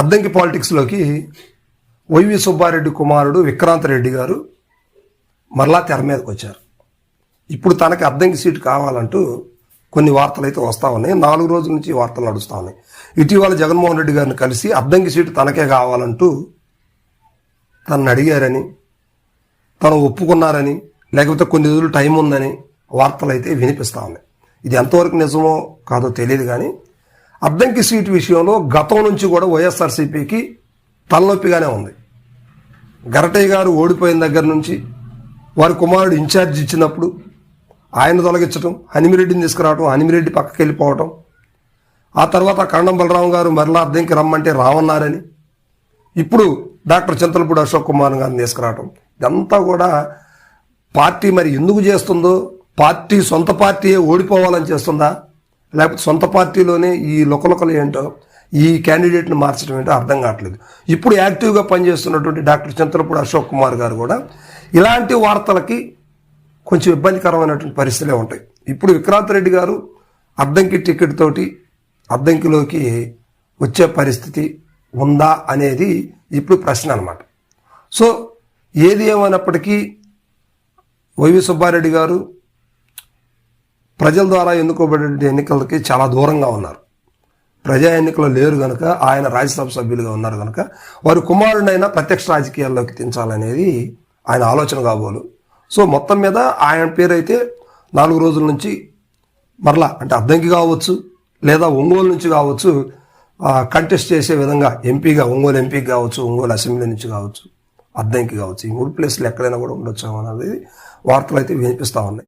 Addanki పాలిటిక్స్లోకి YV Subbareddy కుమారుడు విక్రాంత్ రెడ్డి గారు మరలా తెర మీదకి వచ్చారు ఇప్పుడు తనకి అద్దంకి సీటు కావాలంటూ కొన్ని వార్తలు అయితే వస్తూ ఉన్నాయి. నాలుగు రోజుల నుంచి వార్తలు నడుస్తూ ఉన్నాయి. ఇటీవల జగన్మోహన్ రెడ్డి గారిని కలిసి అద్దంకి సీటు తనకే కావాలంటూ తనను అడిగారని తను ఒప్పుకున్నారని లేకపోతే కొన్ని రోజులు టైం ఉందని వార్తలు అయితే వినిపిస్తూ ఉన్నాయి. ఇది ఎంతవరకు నిజమో కాదో తెలియదు కానీ అద్దంకి సీటు విషయంలో గతం నుంచి కూడా వైఎస్ఆర్సీపీకి తలనొప్పిగానే ఉంది. గరటయ్య గారు ఓడిపోయిన దగ్గర నుంచి వారి కుమారుడు ఇన్ఛార్జ్ ఇచ్చినప్పుడు ఆయన తొలగించడం హనిమిరెడ్డిని తీసుకురావడం హనిమిరెడ్డి పక్కకి వెళ్ళిపోవటం ఆ తర్వాత కండం బలరాం గారు మరలా అద్దెంకి రమ్మంటే రావన్నారని ఇప్పుడు డాక్టర్ చింతలపూడి అశోక్ కుమార్ గారిని తీసుకురావటం. ఇదంతా కూడా పార్టీ మరి ఎందుకు చేస్తుందో పార్టీ సొంత పార్టీయే ఓడిపోవాలని చేస్తుందా? లేకపోతే సొంత పార్టీలోనే ఈ లొకలొకలు ఏంటో ఈ క్యాండిడేట్ని మార్చడం ఏంటో అర్థం కావట్లేదు. ఇప్పుడు యాక్టివ్గా పనిచేస్తున్నటువంటి డాక్టర్ చింతలపూడి అశోక్ కుమార్ గారు కూడా ఇలాంటి వార్తలకి కొంచెం ఇబ్బందికరమైనటువంటి పరిస్థితులే ఉంటాయి. ఇప్పుడు విక్రాంత్ రెడ్డి గారు అద్దంకి టికెట్ తోటి అద్దంకిలోకి వచ్చే పరిస్థితి ఉందా అనేది ఇప్పుడు ప్రశ్న అనమాట సో ఏది ఏమైనప్పటికీ వైవి సుబ్బారెడ్డి గారు ప్రజల ద్వారా ఎన్నుకోబడే ఎన్నికలకి చాలా దూరంగా ఉన్నారు. ప్రజా ఎన్నికలు లేరు కనుక ఆయన రాజ్యసభ సభ్యులుగా ఉన్నారు కనుక వారి కుమారుడైనా ప్రత్యక్ష రాజకీయాల్లోకి దించాలనేది ఆయన ఆలోచన కాబోలు. సో మొత్తం మీద ఆయన పేరైతే నాలుగు రోజుల నుంచి మరలా అంటే అద్దంకి కావచ్చు లేదా ఒంగోలు నుంచి కావచ్చు కంటెస్ట్ చేసే విధంగా ఎంపీగా ఒంగోలు ఎంపీకి కావచ్చు ఒంగోలు అసెంబ్లీ నుంచి కావచ్చు అద్దంకి కావచ్చు ఈ మూడు ప్లేస్లు ఎక్కడైనా కూడా ఉండొచ్చు అనేది వార్తలు అయితే వినిపిస్తూ ఉన్నాయి.